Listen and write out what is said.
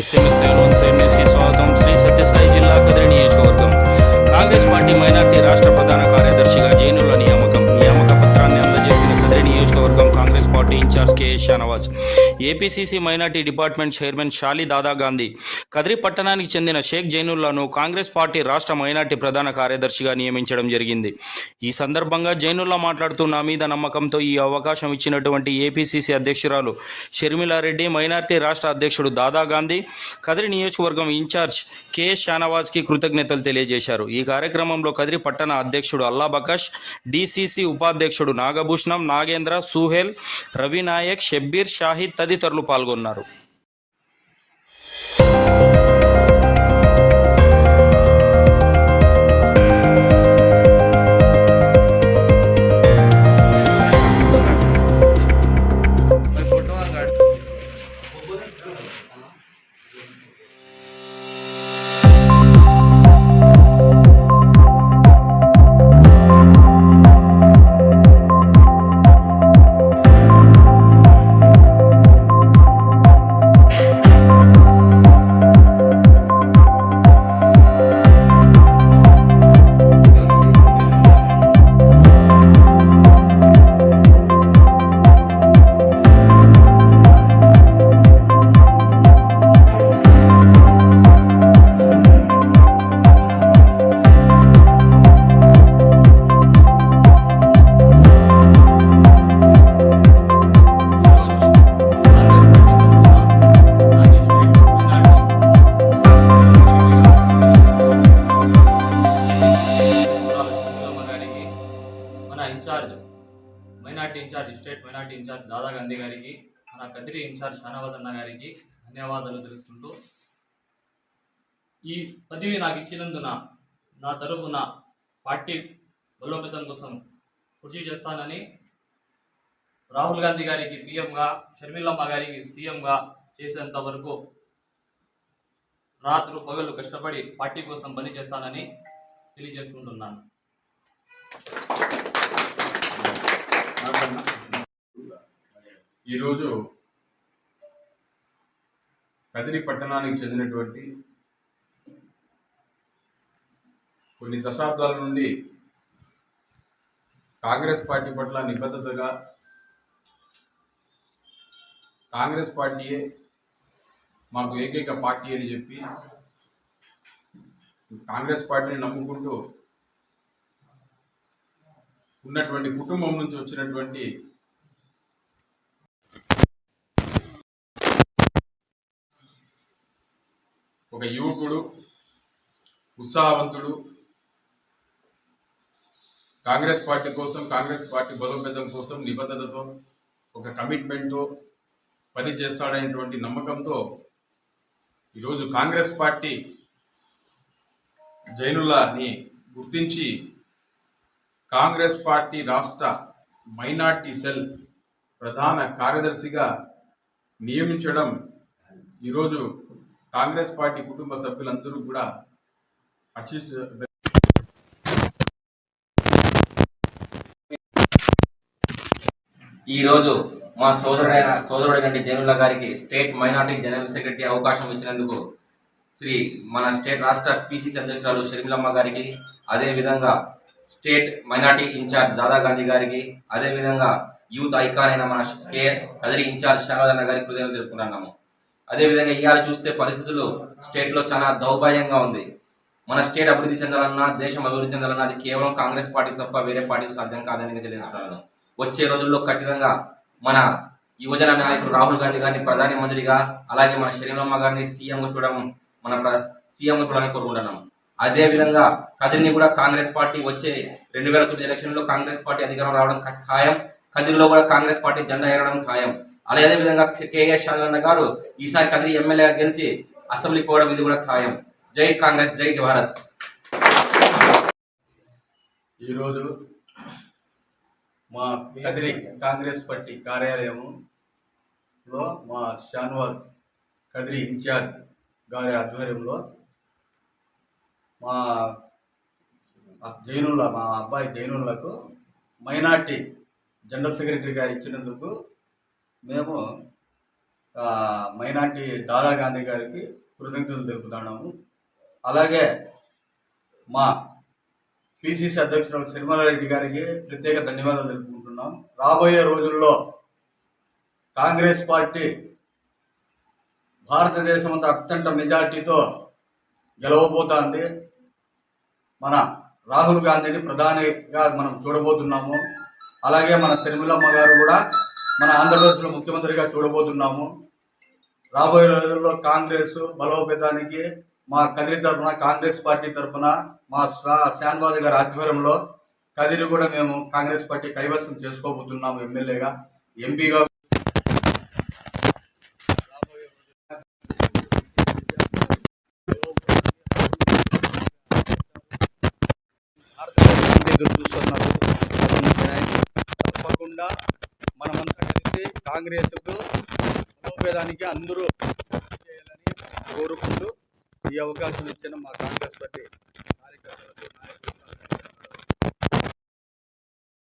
SMS seven seven స్వాగతం. శ్రీ సత్యసాయి జిల్లా కదిరి నియోజకవర్గం. కాంగ్రెస్ పార్టీ మైనార్టీ రాష్ట్ర ప్రధాన కార్యదర్శిగా నియోజకవర్గం Congress party in-charge KS Shahnawaz APCC minority department chairman Shali Dada Gandhi Kadiri పట్టణానికి చెందిన షేక్ జైనుల్లాను కాంగ్రెస్ పార్టీ రాష్ట్ర మైనార్టీ ప్రధాన కార్యదర్శిగా నియమించడం జరిగింది. ఈ సందర్భంగా జైనుల్లా మాట్లాడుతూ నా మీద నమ్మకంతో ఈ అవకాశం ఇచ్చినటువంటి ఏపీసీసీ అధ్యక్షురాలు షర్మిలారెడ్డి మైనార్టీ రాష్ట్ర అధ్యక్షుడు దాదా గాంధీ కదిరి నియోజకవర్గం ఇన్ఛార్జ్ కెఎస్ షానవాజ్కి కృతజ్ఞతలు తెలియజేశారు. ఈ కార్యక్రమంలో కదిరి పట్టణ అధ్యక్షుడు అల్లా బకాష్ డిసిసి ఉపాధ్యక్షుడు నాగభూషణం నాగేంద్ర సుహెల్ రవి నాయక్ షబ్బీర్ షాహిద్ తదితరులు పాల్గొన్నారు. State minority in-charge Dada Gandhi గారికి మన కదిరి ఇన్ఛార్జ్ షానవాజ్ అన్న గారికి ధన్యవాదాలు తెలుసుకుంటూ ఈ పదవి నాకు ఇచ్చినందున నా తరపున పార్టీ బలోపేతం కోసం కృషి చేస్తానని రాహుల్ గాంధీ గారికి పిఎంగా షర్మిలమ్మ గారికి సీఎంగా చేసేంత వరకు రాత్రు పగలు కష్టపడి పార్టీ కోసం పని చేస్తానని తెలియజేసుకుంటున్నాను. ఈరోజు కదిరి పట్టణానికి చెందినటువంటి కొన్ని దశాబ్దాల నుండి కాంగ్రెస్ పార్టీ పట్ల నిబద్ధతగా కాంగ్రెస్ పార్టీయే మాకు ఏకైక పార్టీ అని చెప్పి కాంగ్రెస్ పార్టీని నమ్ముకుంటూ ఉన్నటువంటి కుటుంబం నుంచి వచ్చినటువంటి ఒక యువకుడు ఉత్సాహవంతుడు. కాంగ్రెస్ పార్టీ కోసం కాంగ్రెస్ పార్టీ బలోపేతం కోసం నిబద్ధతతో ఒక కమిట్మెంట్తో పని చేస్తాడనేటువంటి నమ్మకంతో ఈరోజు కాంగ్రెస్ పార్టీ జైనుల్లాని గుర్తించి కాంగ్రెస్ పార్టీ రాష్ట్ర మైనార్టీ సెల్ ప్రధాన కార్యదర్శిగా నియమించడం ఈరోజు కాంగ్రెస్ పార్టీ కుటుంబ సభ్యులందరూ కూడా ఈరోజు మా సోదరుడైన సోదరుడైన జనుల గారికి స్టేట్ మైనార్టీ జనరల్ సెక్రటరీ అవకాశం ఇచ్చినందుకు శ్రీ మన స్టేట్ రాష్ట్ర పిసిసి అధ్యక్షురాలు షర్మిలమ్మ గారికి అదే విధంగా state minority in-charge Dada Gandhi గారికి అదే విధంగా యూత్ ఐకాన్ అయిన మన కే కదిరి ఇన్ఛార్జ్ షానవాదన్న గారికి కృతజ్ఞతలు తెలుపుకున్నాము అదే విధంగా ఇవాళ చూస్తే పరిస్థితులు స్టేట్లో చాలా దౌర్భాగ్యంగా ఉంది. మన స్టేట్ అభివృద్ధి చెందాలన్నా దేశం అభివృద్ధి చెందాలన్నా అది కేవలం కాంగ్రెస్ పార్టీ తప్ప వేరే పార్టీ సాధ్యం కాదని నేను తెలియజేస్తున్నాను. వచ్చే రోజుల్లో ఖచ్చితంగా మన యువజన నాయకుడు రాహుల్ గాంధీ గారిని ప్రధాని మంత్రిగా అలాగే మన శరీరమ్మ గారిని సీఎంగా చూడడం మన సీఎంగా చూడాలని కోరుకుంటున్నాం. అదేవిధంగా కదిరిని కూడా కాంగ్రెస్ పార్టీ వచ్చే రెండు వేల తొమ్మిది ఎలక్షన్లో కాంగ్రెస్ పార్టీ అధికారం రావడం ఖాయం. కదిరిలో కూడా కాంగ్రెస్ పార్టీ జెండా ఎగరడం ఖాయం. అలా అదే విధంగా కేఎస్ షాగన్న గారు ఈసారి కదిరి ఎమ్మెల్యేగా గెలిచి అసెంబ్లీ పోవడం ఇది కూడా ఖాయం. జై కాంగ్రెస్ జై భారత్. ఈరోజు మా కదిరి కాంగ్రెస్ పార్టీ కార్యాలయంలో మా షాన్వాల్ కదిరి ఇన్ఛార్జ్ గారి ఆధ్వర్యంలో మా జైనుల్లా మా అబ్బాయి జైనులకు మైనార్టీ జనరల్ సెక్రటరీగా ఇచ్చినందుకు మేము మైనార్టీ దాదా గాంధీ గారికి కృతజ్ఞతలు తెలుపుతున్నాము. అలాగే మా పిసిసి అధ్యక్షుడు సిరిమలారెడ్డి గారికి ప్రత్యేక ధన్యవాదాలు తెలుపుకుంటున్నాం. రాబోయే రోజుల్లో కాంగ్రెస్ పార్టీ భారతదేశం అంతా అత్యంత మెజార్టీతో గెలవబోతోంది. మన రాహుల్ గాంధీని ప్రధానిగా మనం చూడబోతున్నాము. అలాగే మన షర్మిలమ్మ గారు కూడా మన ఆంధ్రప్రదేశ్లో ముఖ్యమంత్రిగా చూడబోతున్నాము. రాబోయే రోజుల్లో కాంగ్రెస్ బలోపేతానికి మా కదిరి తరఫున కాంగ్రెస్ పార్టీ తరఫున మా శాన్వాజ్ గారి ఆధ్వర్యంలో కదిరి కూడా మేము కాంగ్రెస్ పార్టీ కైవసం చేసుకోబోతున్నాము ఎమ్మెల్యేగా ఎంపీగా. భారతదేశానికి కాంగ్రెస్కు ఉపయోగానికి అందరూ చేయాలని కోరుకుంటూ ఈ అవకాశం ఇచ్చిన మా కాంగ్రెస్ పార్టీ కార్యకర్తలకు